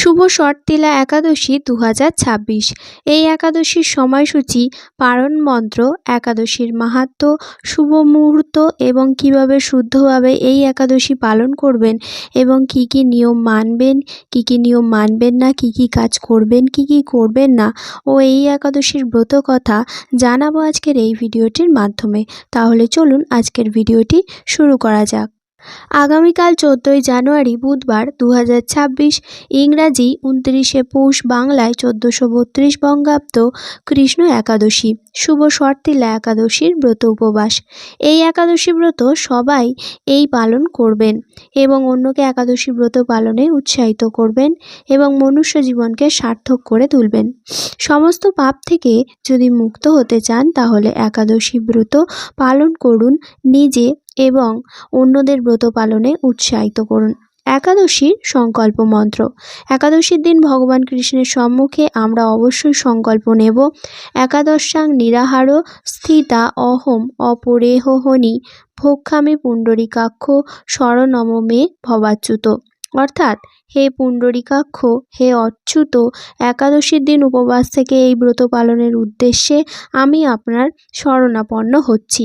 শুভ শর্তিলা একাদশী দু হাজার ছাব্বিশ। এই একাদশীর সময়সূচি পারণ মন্ত্র, একাদশীর মাহাত্ম্য শুভ মুহূর্ত এবং কীভাবে শুদ্ধভাবে এই একাদশী পালন করবেন এবং কি কি নিয়ম মানবেন, কি কি নিয়ম মানবেন না, কি কি কাজ করবেন, কি কি করবেন না, ও এই একাদশীর ব্রত কথা জানাব আজকের এই ভিডিওটির মাধ্যমে। তাহলে চলুন আজকের ভিডিওটি শুরু করা যাক। আগামীকাল চোদ্দোই জানুয়ারি বুধবার দু হাজার ছাব্বিশ ইংরাজি উনত্রিশে পৌষ বাংলায় চোদ্দোশো বত্রিশ বঙ্গাব্দ কৃষ্ণ একাদশী। শুভ শর্তিলা একাদশীর ব্রত উপবাস। এই একাদশী ব্রত সবাই এই পালন করবেন এবং অন্যকে একাদশী ব্রত পালনে উৎসাহিত করবেন এবং মনুষ্য জীবনকে সার্থক করে তুলবেন। সমস্ত পাপ থেকে যদি মুক্ত হতে চান তাহলে একাদশী ব্রত পালন করুন নিজে এবং অন্যদের ব্রত পালনে উৎসাহিত করুন। একাদশীর সংকল্প মন্ত্র। একাদশীর দিন ভগবান কৃষ্ণের সম্মুখে আমরা অবশ্যই সংকল্প নেব। একাদশাং নিরাহার স্থিতা অহম অপরেহনি ভক্ষামি পুণ্ডরিকাক্ষ শরণম মে ভবাচ্যুত। অর্থাৎ, হে পুণ্ডরিকাক্ষ, হে অচ্যুত, একাদশীর দিন উপবাস থেকে এই ব্রত পালনের উদ্দেশ্যে আমি আপনার শরণাপন্ন হচ্ছি।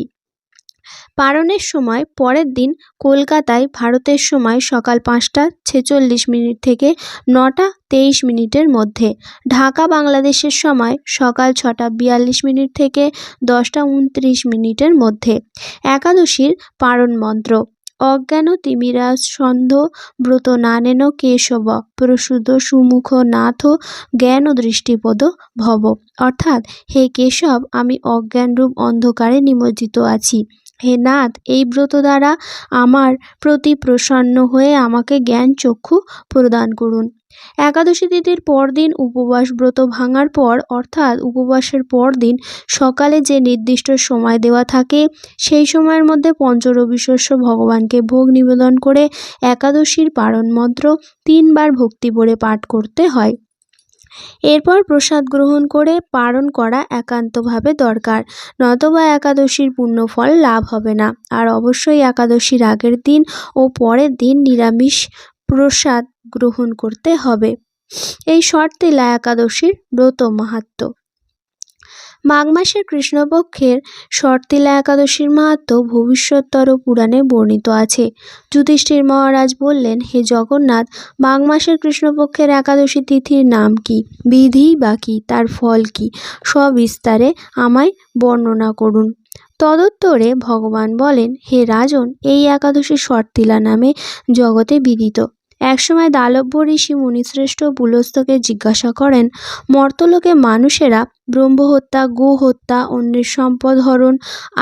পালনের সময়, পরের দিন কলকাতায় ভারতের সময় সকাল পাঁচটা ছেচল্লিশ মিনিট থেকে নটা তেইশ মিনিটের মধ্যে। ঢাকা, বাংলাদেশের সময় সকাল ছটা বিয়াল্লিশ মিনিট থেকে দশটা উনত্রিশ মিনিটের মধ্যে। একাদশীর পারণ মন্ত্র। অজ্ঞান তিমিরাজ সন্ধ ব্রত নানেন কেশব প্রসূত সুমুখ নাথ জ্ঞান দৃষ্টিপদ ভব। অর্থাৎ, হে কেশব, আমি অজ্ঞানরূপ অন্ধকারে নিমজ্জিত আছি। হে নাথ, এই ব্রত দ্বারা আমার প্রতি প্রসন্ন হয়ে আমাকে জ্ঞান চক্ষু প্রদান করুন। একাদশী তিথির পরদিন উপবাস ব্রত ভাঙার পর, অর্থাৎ উপবাসের পরদিন সকালে যে নির্দিষ্ট সময় দেওয়া থাকে, সেই সময়ের মধ্যে পঞ্চরবি শস্য ভগবানকে ভোগ নিবেদন করে একাদশীর পারণ মন্ত্র তিনবার ভক্তি ভরে পাঠ করতে হয়। এরপর প্রসাদ গ্রহণ করে পালন করা একান্তভাবে দরকার নতবা একাদশীর পূর্ণ ফল লাভ হবে না। আর অবশ্যই একাদশীর আগের দিন ও পরের দিন নিরামিষ প্রসাদ গ্রহণ করতে হবে। এই শর্তিলা একাদশীর ব্রত মাহাত্ম্য। মাঘ মাসের কৃষ্ণপক্ষের শর্তিলা একাদশীর মাহাত্ম ভবিষ্যত্তর পুরাণে বর্ণিত আছে। যুধিষ্ঠির মহারাজ বললেন, হে জগন্নাথ, মাঘ মাসের কৃষ্ণপক্ষের একাদশী তিথির নাম কি? বিধি বা কি? তার ফল কি? সবিস্তারে আমায় বর্ণনা করুন। তদুত্তরে ভগবান বলেন, হে রাজন, এই একাদশী শর্তিলা নামে জগতে বিদিত। একসময় দালব্য ঋষি মুনিশ্রেষ্ঠ পুলস্তকে জিজ্ঞাসা করেন, মর্তলোকে মানুষেরা ব্রহ্মহত্যা গো হত্যা অন্যের সম্পদ হরণ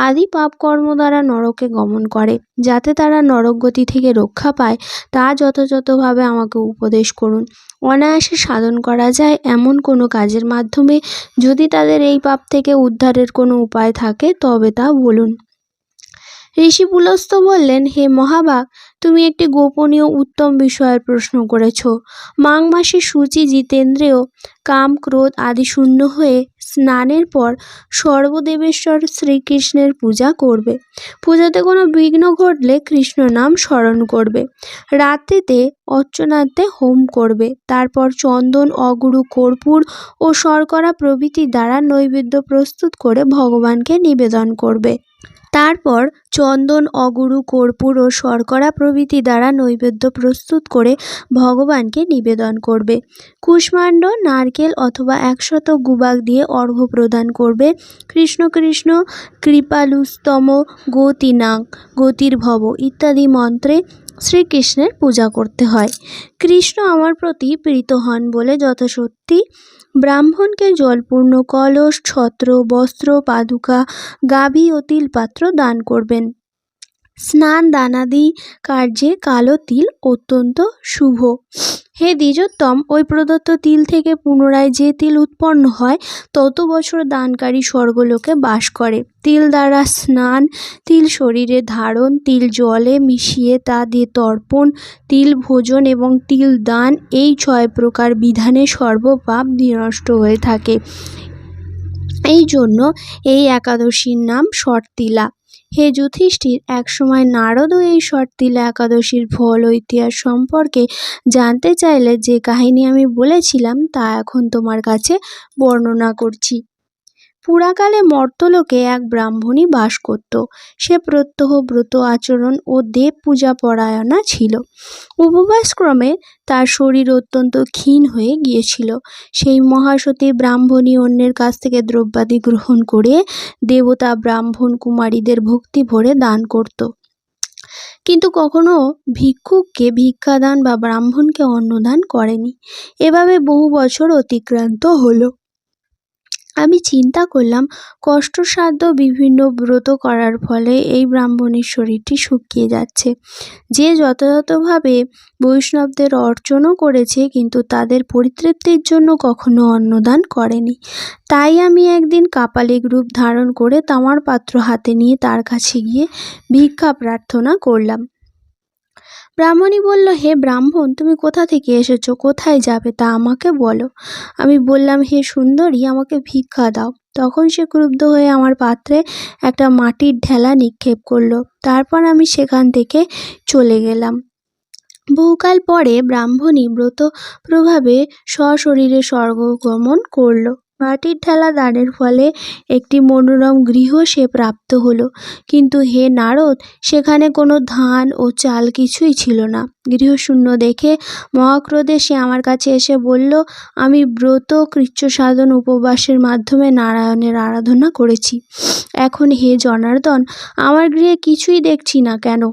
আদি পাপকর্ম দ্বারা নরকে গমন করে, যাতে তারা নরকগতি থেকে রক্ষা পায়, তা যথাযথভাবে আমাকে উপদেশ করুন। অনায়াসে সাধন করা যায় এমন কোনো কাজের মাধ্যমে যদি তাদের এই পাপ থেকে উদ্ধারের কোনো উপায় থাকে, তবে তা বলুন। ঋষি পুলস্ত বললেন, হে মহাবাগ তুমি একটি গোপনীয় উত্তম বিষয়ের প্রশ্ন করেছ। মাঘ মাসে সূচি জিতেন্দ্রিয় কাম, ক্রোধ আদি শূন্য হয়ে স্নানের পর সর্বদেবেশ্বর শ্রীকৃষ্ণের পূজা করবে। পূজাতে কোনো বিঘ্ন ঘটলে কৃষ্ণ নাম স্মরণ করবে। রাত্রিতে অর্চনাতে হোম করবে। তারপর চন্দন, অগুরু, কর্পূর ও শর্করা প্রভৃতি দ্বারা নৈবেদ্য প্রস্তুত করে ভগবানকে নিবেদন করবে। তারপর চন্দন, অগুরু, কর্পূর ও শর্করা প্রভৃতি দ্বারা নৈবেদ্য প্রস্তুত করে ভগবানকে নিবেদন করবে। কুষ্মাণ্ড, নারকেল অথবা একশত গুবাক দিয়ে অর্ঘ্য প্রদান করবে। কৃষ্ণ কৃষ্ণ, কৃপালুস্তম গতিনাং গতির ভব ইত্যাদি মন্ত্রে শ্রীকৃষ্ণের পূজা করতে হয়। কৃষ্ণ আমার প্রতি প্রীত হন বলে যথাসত্যি ব্রাহ্মণকে জলপূর্ণ কলস, ছত্র, বস্ত্র, পাদুকা, গাভী ও তিলপাত্র দান করবেন। স্নান দানাদি কার্যে কালো তিল অত্যন্ত শুভ। হে দ্বিজোত্তম, ওই প্রদত্ত তিল থেকে পুনরায় যে তিল উৎপন্ন হয়, তত বছর দানকারী স্বর্গলোকে বাস করে। তিল দ্বারা স্নান, তিল শরীরে ধারণ, তিল জলে মিশিয়ে তা দিয়ে তর্পণ, তিল ভোজন এবং তিল দান, এই ছয় প্রকার বিধানে সর্বপাপ বিনষ্ট হয়ে থাকে। এই জন্য এই একাদশীর নাম শর্তিলা হে যুধিষ্ঠির, একসময় নারদও এই শর্তিলা একাদশীর ফল ও ইতিহাস সম্পর্কে জানতে চাইলে যে কাহিনী আমি বলেছিলাম তা এখন তোমার কাছে বর্ণনা করছি। পুরাকালে মর্তলোকে এক ব্রাহ্মণী বাস করত। সে প্রত্যহ ব্রত আচরণ ও দেব পূজা পরায়ণা ছিল। উপবাসক্রমে তার শরীর অত্যন্ত ক্ষীণ হয়ে গিয়েছিল। সেই মহাসতী ব্রাহ্মণী অন্যের কাছ থেকে দ্রব্যাদি গ্রহণ করে দেবতা ব্রাহ্মণ কুমারীদের ভক্তি ভরে দান করত। কিন্তু কখনো ভিক্ষুককে ভিক্ষাদান বা ব্রাহ্মণকে অন্নদান করেনি। এভাবে বহু বছর অতিক্রান্ত হলো। আমি চিন্তা করলাম, কষ্টসাধ্য বিভিন্ন ব্রত করার ফলে এই ব্রাহ্মণের শরীরটি শুকিয়ে যাচ্ছে। যে যথাযথভাবে বৈষ্ণবদের অর্চনও করেছে, কিন্তু তাদের পরিতৃপ্তির জন্য কখনো অন্নদান করেনি। তাই আমি একদিন কাপালিক রূপ ধারণ করে তামার পাত্র হাতে নিয়ে তার কাছে গিয়ে ভিক্ষা প্রার্থনা করলাম। ব্রাহ্মণী বলল, হে ব্রাহ্মণ, তুমি কোথা থেকে এসেছ? কোথায় যাবে? তা আমাকে বলো। আমি বললাম, হে সুন্দরী, আমাকে ভিক্ষা দাও। তখন সে ক্রুব্ধ হয়ে আমার পাত্রে একটা মাটির ঢেলা নিক্ষেপ করল। তারপর আমি সেখান থেকে চলে গেলাম। বহুকাল পরে ব্রাহ্মণী ব্রত প্রভাবে সশরীরে স্বর্গগমন করল। মাটির ঠেলা দানের ফলে একটি মনোরম গৃহ সে প্রাপ্ত হলো। কিন্তু হে নারদ, সেখানে কোনো ধান ও চাল কিছুই ছিল না। গৃহশূন্য দেখে মহাক্রোধে সে আমার কাছে এসে বলল, আমি ব্রত কৃচ্ছ সাধন উপবাসের মাধ্যমে নারায়ণের আরাধনা করেছি। এখন হে জনার্দন, আমার গৃহে কিছুই দেখছি না কেন?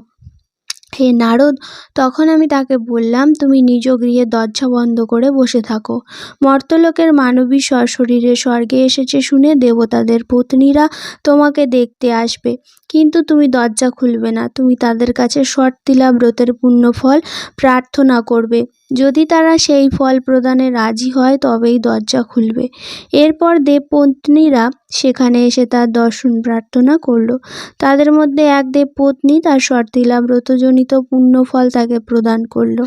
হে নারদ, তখন আমি তাকে বললাম, তুমি নিজ গৃহে দরজা বন্ধ করে বসে থাকো। মর্তলোকের মানবী সশরীরে স্বর্গে এসেছে শুনে দেবতাদের পত্নীরা তোমাকে দেখতে আসবে। কিন্তু তুমি দরজা খুলবে না। তুমি তাদের কাছে শর্তিলা ব্রতের পুণ্যফল প্রার্থনা করবে। যদি তারা সেই ফল প্রদানে রাজি হয়, তবেই দরজা খুলবে। এরপর দেবপত্নীরা সেখানে এসে তার দর্শন প্রার্থনা করল। তাদের মধ্যে এক দেবপত্নী তার শর্তিলা ব্রতজনিত পুণ্যফল তাকে প্রদান করল।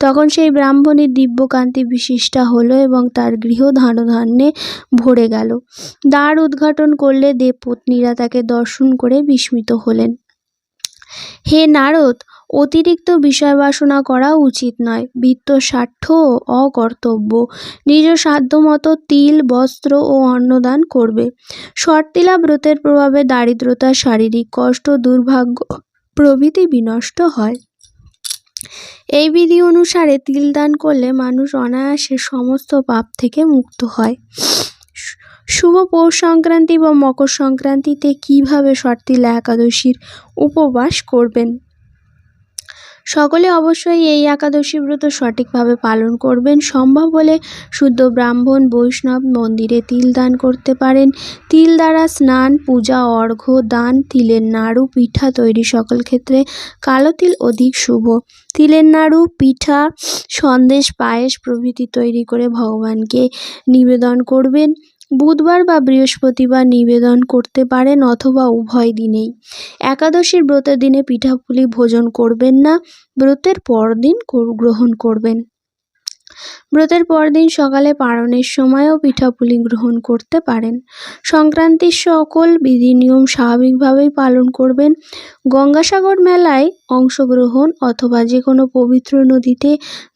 তখন সেই ব্রাহ্মণীর দিব্যকান্তি বিশিষ্টা হলো এবং তার গৃহ ধান্যে ভরে গেল। দ্বার উদ্ঘাটন করলে দেবপত্নীরা তাকে দর্শন করে বিস্মিত হলেন। হে নারদ অতিরিক্ত বিষয় বাসনা করা উচিত নয়। বৃত্ত স্বার্থ ও অকর্তব্য। নিজ সাধ্যমতো তিল, বস্ত্র ও অন্নদান করবে। শর্তিলা ব্রতের প্রভাবে দারিদ্রতা, শারীরিক কষ্ট, দুর্ভাগ্য প্রভৃতি বিনষ্ট হয়। এই বিধি অনুসারে তিল দান করলে মানুষ অনায়াসে সমস্ত পাপ থেকে মুক্ত হয়। শুভ পৌষ সংক্রান্তি বা মকর সংক্রান্তিতে কীভাবে শর্তিলা একাদশীর উপবাস করবেন? সকলে অবশ্যই এই একাদশী ব্রত সঠিকভাবে পালন করবেন। সম্ভব হলে শুদ্ধ ব্রাহ্মণ, বৈষ্ণব মন্দিরে তিল দান করতে পারেন। তিল দ্বারা স্নান, পূজা অর্ঘ্য দান, তিলের নাড়ু, পিঠা তৈরি সকল ক্ষেত্রে কালো তিল অধিক শুভ। তিলের নাড়ু, পিঠা, সন্দেশ, পায়েস প্রভৃতি তৈরি করে ভগবানকে নিবেদন করবেন। বুধবার বা বৃহস্পতিবার নিবেদন করতে পারেন অথবা উভয় দিনেই। একাদশীর ব্রতের দিনে পিঠাপুলি ভোজন করবেন না, ব্রতের পরদিন গ্রহণ করবেন। ব্রতের পরদিন সকালে পারণের সময়ও পিঠাপুলি গ্রহণ করতে পারেন। সংক্রান্তির সকল বিধি নিয়ম স্বাভাবিকভাবেই পালন করবেন। গঙ্গাসাগর মেলায় অংশগ্রহণ অথবা যে কোনো পবিত্র নদীতে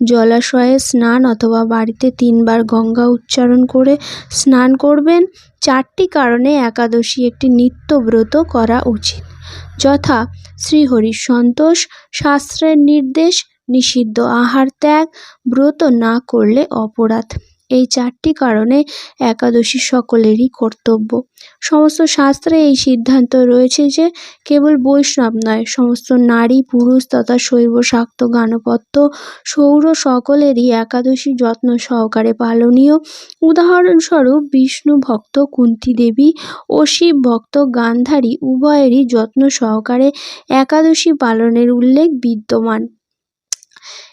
জলাশয়ে স্নান অথবা বাড়িতে তিনবার গঙ্গা উচ্চারণ করে স্নান করবেন। চারটি কারণে একাদশী একটি নিত্যব্রত করা উচিত। যথা শ্রীহরির সন্তোষ শাস্ত্রের নির্দেশ নিষিদ্ধ আহার ত্যাগ ব্রত না করলে অপরাধ। এই চারটি কারণে একাদশী সকলেরই কর্তব্য। সমস্ত শাস্ত্রে এই সিদ্ধান্ত রয়েছে যে, কেবল বৈষ্ণব নয়, সমস্ত নারী, পুরুষ তথা শৈব শাক্ত গানপত্য সৌর সকলেরই একাদশী যত্ন সহকারে পালনীয়। উদাহরণস্বরূপ বিষ্ণু ভক্ত কুন্তি দেবী ও শিব ভক্ত গান্ধারী উভয়েরই যত্ন সহকারে একাদশী পালনের উল্লেখ বিদ্যমান।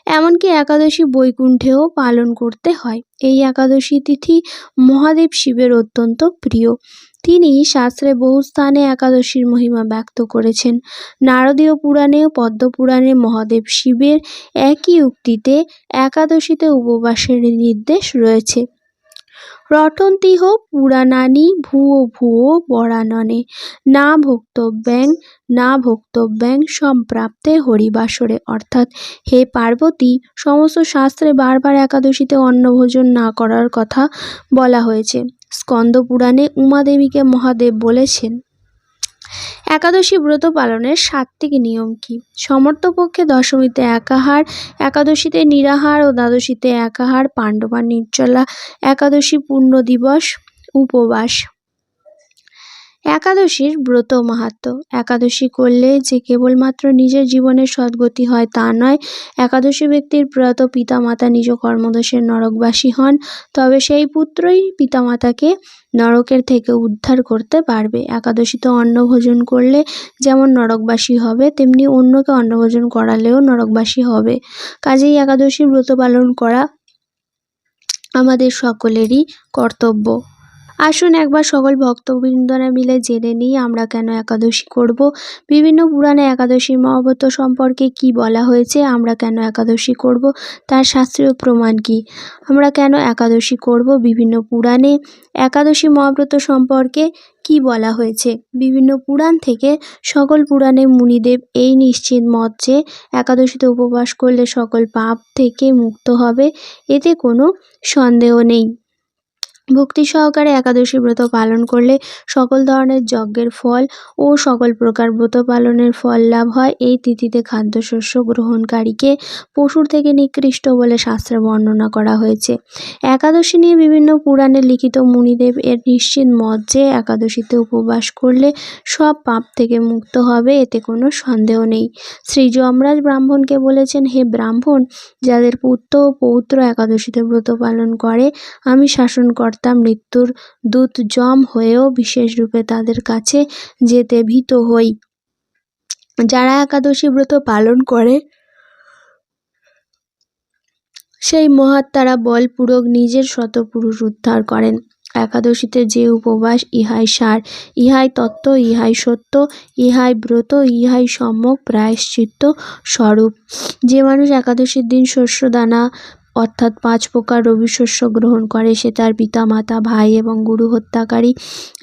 এমনকি একাদশী বৈকুণ্ঠেও পালন করতে হয়। এই একাদশী তিথি মহাদেব শিবের অত্যন্ত প্রিয়। তিনি শাস্ত্রে বহু স্থানে একাদশীর মহিমা ব্যক্ত করেছেন। নারদীয় পুরাণে পদ্ম পদ্মপুরাণে মহাদেব শিবের একই উক্তিতে একাদশীতে উপবাসের নির্দেশ রয়েছে। রটন্তিহ পুরাণানি ভুয়ো ভুয়ো বরাননে। না ভোক্তব্যাং না ভোক্তব্যাং সম্প্রাপ্তে হরিবাসরে। অর্থাৎ, হে পার্বতী, সমস্ত শাস্ত্রে বারবার একাদশীতে অন্নভোজন না করার কথা বলা হয়েছে। স্কন্দ পুরাণে উমাদেবীকে মহাদেব বলেছেন। একাদশী ব্রত পালনের সাত্ত্বিক নিয়ম কি? সমর্থপক্ষে দশমীতে একাহার, একাদশীতে নিরাহার ও দ্বাদশীতে একাহার, পাণ্ডবা নির্জলা, একাদশী পূর্ণ দিবস, উপবাস। একাদশীর ব্রত মাহাত্ম। একাদশী করলে যে কেবলমাত্র নিজের জীবনের সদ্গতি হয় তা নয়, একাদশী ব্যক্তির প্রয়াত পিতামাতা নিজ কর্মদোষের নরকবাসী হন, তবে সেই পুত্রই পিতামাতাকে নরকের থেকে উদ্ধার করতে পারবে। একাদশীতে অন্নভোজন করলে যেমন নরকবাসী হবে, তেমনি অন্যকে অন্নভোজন করালেও নরকবাসী হবে। কাজেই একাদশী ব্রত পালন করা আমাদের সকলেরই কর্তব্য। আসুন একবার সকল ভক্তবৃন্দরা মিলে জেনে নিই আমরা কেন একাদশী করব। বিভিন্ন পুরাণে একাদশীর মহাব্রত সম্পর্কে কি বলা হয়েছে, আমরা কেন একাদশী করব, তার শাস্ত্রীয় প্রমাণ কি? আমরা কেন একাদশী করব? বিভিন্ন পুরাণে একাদশী মহাব্রত সম্পর্কে কি বলা হয়েছে? বিভিন্ন পুরাণ থেকে সকল পুরাণে মুনিদেব এই নিশ্চিত মত যে একাদশীতে উপবাস করলে সকল পাপ থেকে মুক্ত হবে, এতে কোনো সন্দেহ নেই। ভক্তি সহকারে একাদশী ব্রত পালন করলে সকল ধরনের যজ্ঞের ফল ও সকল প্রকার ব্রত পালনের ফল লাভ হয়। এই তিথিতে খাদ্যশস্য গ্রহণকারীকে পশুর থেকে নিকৃষ্ট বলে শাস্ত্রে বর্ণনা করা হয়েছে। একাদশী নিয়ে বিভিন্ন পুরাণে লিখিত মুনিদেব এর নিশ্চিত মত যে একাদশীতে উপবাস করলে সব পাপ থেকে মুক্ত হবে, এতে কোনো সন্দেহ নেই। শ্রী যমরাজ ব্রাহ্মণকে বলেছেন, হে ব্রাহ্মণ, যাদের পুত্র ও পৌত্র একাদশীতে ব্রত পালন করে, আমি শাসন কর্তা মৃত্যুর দূত যম হয়েও বিশেষ রূপে তাদের কাছে যেতে ভীত হই। যারা একাদশী ব্রত পালন করে, সেই মহাত্মারা বলপূর্বক নিজের শতপুরুষ উদ্ধার করেন। একাদশীতে যে উপবাস, ইহাই সার, ইহাই তত্ত্ব, ইহাই সত্য, ইহাই ব্রত, ইহাই সম্যক প্রায়শ্চিত্ত স্বরূপ। যে মানুষ একাদশীর দিন শস্য দানা অর্থাৎ পাঁচ প্রকার রবি শস্য গ্রহণ করে। সে তার পিতা, মাতা, ভাই এবং গুরু হত্যাকারী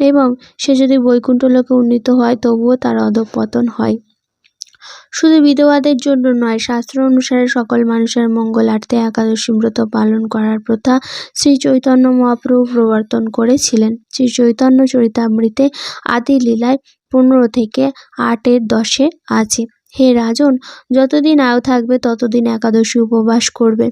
এবং সে যদি বৈকুণ্ঠ লোকে উন্নীত হয়, তবুও তার অধঃপতন হয়। শুধু বিধবাদের জন্য নয়, শাস্ত্র অনুসারে সকল মানুষের মঙ্গলার্থে একাদশী ব্রত পালন করার প্রথা শ্রী চৈতন্য মহাপ্রভু প্রবর্তন করেছিলেন। শ্রী চৈতন্য চরিতামৃতে আদি লীলায় পনেরো থেকে আটের দশে আছে। হে রাজন, যতদিন আয়ু থাকবে, ততদিন একাদশী উপবাস করবে।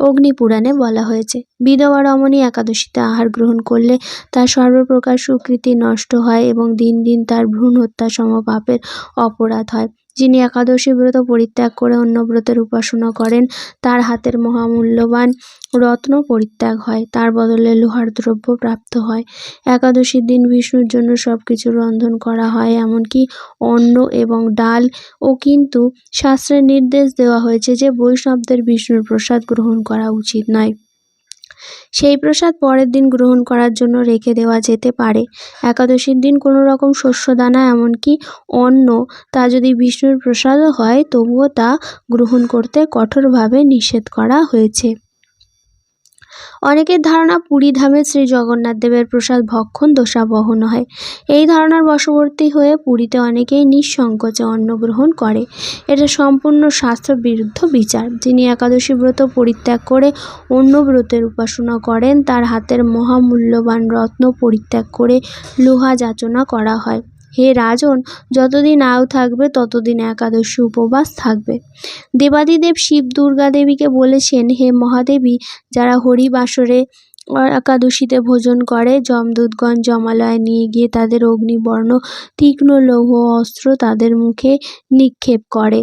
অগ্নিপুরাণে বলা হয়েছে, বিধবা রমণী একাদশীতে আহার গ্রহণ করলে তার সর্বপ্রকার সুকৃতি নষ্ট হয় এবং দিন দিন তার ভ্রূণ হত্যা সম পাপের অপরাধ হয়। যিনি একাদশী ব্রত পরিত্যাগ করে অন্য ব্রতের উপাসনা করেন, তার হাতের মহামূল্যবান রত্ন পরিত্যাগ হয়, তার বদলে লোহার দ্রব্য প্রাপ্ত হয়। একাদশীর দিন বিষ্ণুর জন্য সব কিছু রন্ধন করা হয়, এমনকি অন্ন এবং ডাল ও কিন্তু শাস্ত্রের নির্দেশ দেওয়া হয়েছে যে বৈষ্ণবদের বিষ্ণুর প্রসাদ গ্রহণ করা উচিত নয়। সেই প্রসাদ পরের দিন গ্রহণ করার জন্য রেখে দেওয়া যেতে পারে। একাদশীর দিন কোনো রকম শস্যদানা, এমনকি অন্ন, তা যদি বিষ্ণুর প্রসাদও হয়, তবুও তা গ্রহণ করতে কঠোরভাবে নিষেধ করা হয়েছে। অনেকের ধারণা পুরী ধামে শ্রী জগন্নাথ দেবের প্রসাদ ভক্ষণ দোষা বহন হয়। এই ধারণার বশবর্তী হয়ে পুরীতে অনেকেই নিঃসংকোচে অন্ন গ্রহণ করে। এটা সম্পূর্ণ শাস্ত্র বিরুদ্ধ বিচার। যিনি একাদশী ব্রত পরিত্যাগ করে অন্য ব্রতের উপাসনা করেন, তার হাতের মহামূল্যবান রত্ন পরিত্যাগ করে লোহা যাচনা করা হয়। হে রাজন, যতদিন আয়ু থাকবে, ততদিন একাদশী উপবাস থাকবে। দেবাদিদেব শিব দুর্গা দেবীকে বলেছেন, হে মহাদেবী, যারা হরিবাসরে একাদশীতে ভোজন করে, যমদূতগণ জমালয়ে নিয়ে গিয়ে তাদের অগ্নিবর্ণ, তীক্ষ্ণ লৌহ অস্ত্র তাদের মুখে নিক্ষেপ করে।